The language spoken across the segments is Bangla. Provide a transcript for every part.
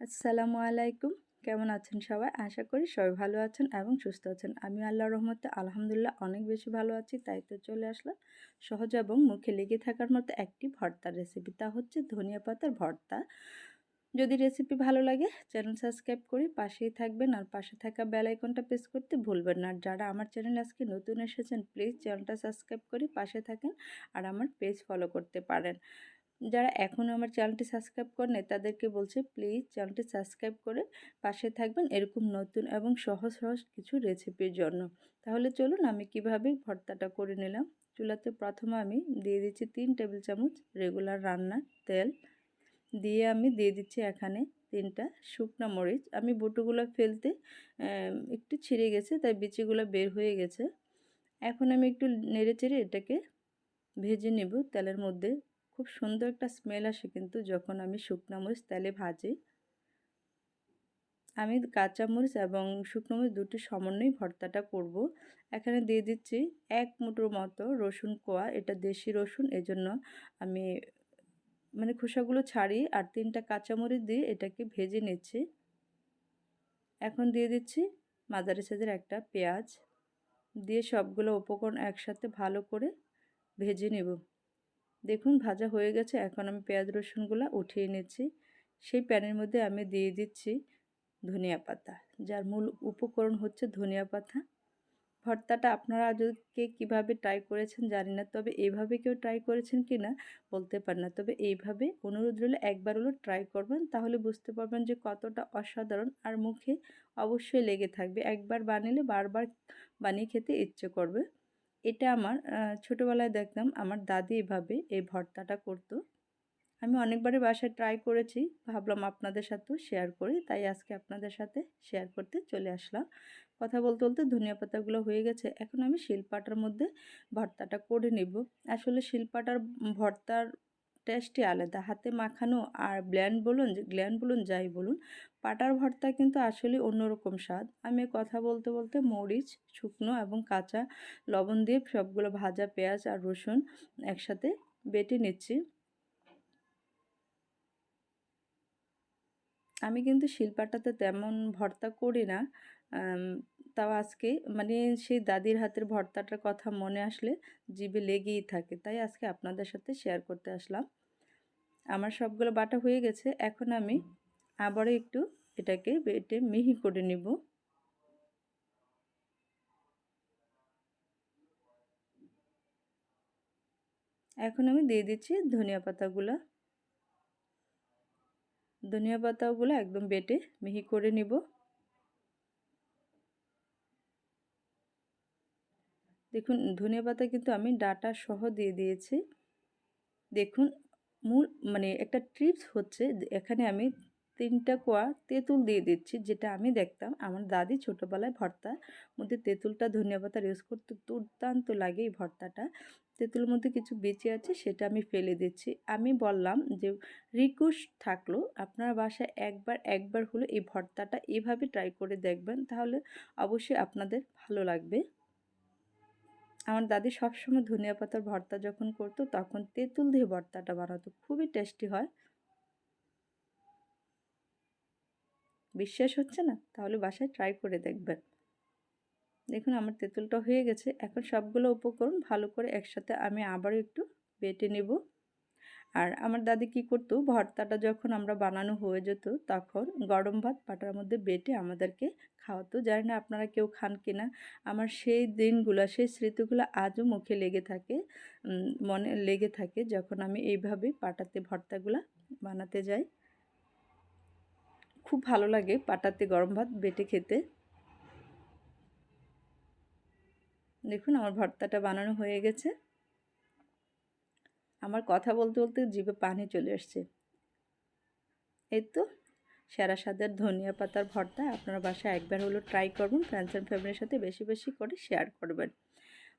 আসসালামু আলাইকুম। কেমন আছেন সবাই? আশা করি সবাই ভালো আছেন এবং সুস্থ আছেন। আমি আল্লাহ রহমতে আলহামদুলিল্লাহ অনেক বেশি ভালো আছি, তাই তো চলে আসলাম। সহজ এবং মুখে লেগে থাকার মতো একটি ভর্তার রেসিপি তা হচ্ছে ধনিয়া পাতার ভর্তা। যদি রেসিপি ভালো লাগে চ্যানেল সাবস্ক্রাইব করে পাশেই থাকবেন আর পাশে থাকা বেল আইকনটা প্রেস করতে ভুলবেন না। আর যারা আমার চ্যানেল আজকে নতুন এসেছেন প্লিজ চ্যানেলটা সাবস্ক্রাইব করে পাশে থাকেন আর আমার পেজ ফলো করতে পারেন। যারা এখনও আমার চ্যানেলটি সাবস্ক্রাইব করেন তাদেরকে বলছে প্লিজ চ্যানেলটি সাবস্ক্রাইব করে পাশে থাকবেন এরকম নতুন এবং সহজ সহজ কিছু রেসিপির জন্য। তাহলে চলুন আমি কীভাবে ভর্তাটা করে নিলাম। চুলাতে প্রথমে আমি দিয়ে দিচ্ছি তিন টেবিল চামচ রেগুলার রান্নার তেল। দিয়ে আমি দিয়ে দিচ্ছি এখানে তিনটা শুকনা মরিচ। আমি বুটোগুলো ফেলতে একটু ছিঁড়ে গেছে, তাই বিচিগুলো বের হয়ে গেছে। এখন আমি একটু নেড়ে চেড়ে এটাকে ভেজে নেব তেলের মধ্যে। খুব সুন্দর একটা স্মেল আসে কিন্তু যখন আমি শুকনো মরিচ, তেলে ভাজি। আমি কাঁচা মরিচ এবং শুকনো মরিচ দুটি সমন্বয় ভর্তাটা করব। এখানে দিয়ে দিচ্ছি এক মুঠোর মতো রসুন কোয়া, এটা দেশি রসুন, এজন্য আমি মানে খোসাগুলো ছাড়ি আর তিনটা কাঁচামরিচ দিয়ে এটাকে ভেজে নিচ্ছি। এখন দিয়ে দিচ্ছি মাঝারি সাইজের একটা পেঁয়াজ। দিয়ে সবগুলো উপকরণ একসাথে ভালো করে ভেজে নেব। দেখুন ভাজা হয়ে গেছে, এখন আমি পেঁয়াজ রসুনগুলো উঠিয়ে নিচ্ছি। সেই প্যানের মধ্যে আমি দিয়ে দিচ্ছি ধনিয়া পাতা, যার মূল উপকরণ হচ্ছে ধনিয়া পাতা। ভর্তাটা আপনারা আজকে কীভাবে ট্রাই করেছেন জানি না, তবে এইভাবে কেউ ট্রাই করেছেন কি না বলতে পার না। তবে এইভাবে অনুরোধ রইলে, একবার হলো ট্রাই করবেন, তাহলে বুঝতে পারবেন যে কতটা অসাধারণ আর মুখে অবশ্যই লেগে থাকবে। একবার বানিয়ে বারবার বানিয়ে খেতে ইচ্ছে করবে। এটা আমার ছোটোবেলায় দেখতাম আমার দাদি এভাবে এই ভর্তাটা করতো। আমি অনেকবারই বাসায় ট্রাই করেছি, ভাবলাম আপনাদের সাথেও শেয়ার করি, তাই আজকে আপনাদের সাথে শেয়ার করতে চলে আসলাম। কথা বলতে বলতে ধনিয়া পাতাগুলো হয়ে গেছে, এখন আমি শিলপাটার মধ্যে ভর্তাটা করে নেব। আসলে শিলপাটার ভর্তার টেস্টই আলাদা। হাতে মাখানো আর ব্ল্যান্ড বলুন গ্ল্যান্ড বলুন, যাই বলুন, পাটার ভর্তা কিন্তু আসলে অন্যরকম স্বাদ। আমি কথা বলতে বলতে মরিচ, শুকনো এবং কাঁচা লবণ দিয়ে সবগুলো ভাজা পেঁয়াজ আর রসুন একসাথে বেটে নিচ্ছি। আমি কিন্তু শিল্পাটাতে তেমন ভর্তা করি না। তাও আজকে মানে সেই দাদির হাতের ভর্তাটার কথা মনে আসলে জিভে লেগেই থাকে। তাই আজকে আপনাদের সাথে শেয়ার করতে আসলাম। আমার সবগুলো বাটা হয়ে গেছে। এখন আমি আবারও একটু এটাকে বেটে মিহি করে নিব। এখন আমি দিয়ে দিচ্ছি ধনিয়া পাতাগুলো। ধনিয়া পাতাগুলো একদম বেটে মিহি করে নিব। দেখুন, ধনিয়া পাতা কিন্তু আমি ডাটা সহ দিয়ে দিয়েছি। দেখুন, মূল মানে একটা ট্রিপস হচ্ছে, এখানে আমি তিনটা কোয়া তেঁতুল দিয়ে দিচ্ছি, যেটা আমি দেখতাম। আমার দাদি ছোটোবেলায় ভর্তার মধ্যে তেঁতুলটা ধনিয়া পাতার ইউজ করতে, দুর্দান্ত লাগে এই ভর্তাটা। তেঁতুলের মধ্যে কিছু বেঁচে আছে, সেটা আমি ফেলে দিচ্ছি। আমি বললাম যে রিকোয়েস্ট থাকল, আপনার বাসায় একবার একবার হলো এই ভর্তাটা এভাবে ট্রাই করে দেখবেন, তাহলে অবশ্যই আপনাদের ভালো লাগবে। আমার দাদি সবসময় ধনিয়া পাতার ভর্তা যখন করতো, তখন তেঁতুল দিয়ে ভর্তাটা বানাতো। খুবই টেস্টি হয়। বিশ্বাস হচ্ছে না, তাহলে বাসায় ট্রাই করে দেখবেন। দেখুন, আমার তেঁতুলটা হয়ে গেছে। এখন সবগুলো উপকরণ ভালো করে একসাথে আমি আবারও একটু বেটে নেব। আর আমার দাদি কি করতো, ভর্তাটা যখন আমরা বানানো হয়ে যেত, তখন গরম ভাত পাটার মধ্যে বেটে আমাদেরকে খাওয়াতো। জানি না আপনারা কেউ খান কিনা। আমার সেই দিনগুলো, সেই স্মৃতিগুলো আজও মুখে লেগে থাকে মনে লেগে থাকে যখন আমি এইভাবে পাটাতে ভর্তাগুলো বানাতে যাই। খুব ভালো লাগে পাটাতে গরম ভাত বেটে খেতে। দেখুন আমার ভর্তাটা বানানো হয়ে গেছে। আমার কথা বলতে বলতে জিভে পানি চলে আসছে। এই তো সেরা স্বাদের ধনিয়া পাতার ভর্তা। আপনার বাসায় একবার হলো ট্রাই করবেন। ফ্রেন্ডস অ্যান্ড ফ্যামিলির সাথে বেশি বেশি করে শেয়ার করবেন।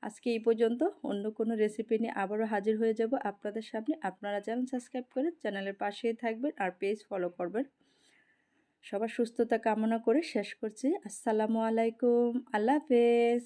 আজকে এই পর্যন্ত অন্য কোনো রেসিপি নিয়ে আবারও হাজির হয়ে যাব আপনাদের সামনে। আপনারা চ্যানেল সাবস্ক্রাইব করে চ্যানেলের পাশেই থাকবেন আর পেজ ফলো করবেন। সবার সুস্থতা কামনা করে শেষ করছি। আসসালামু আলাইকুম। আল্লাহ হাফেজ।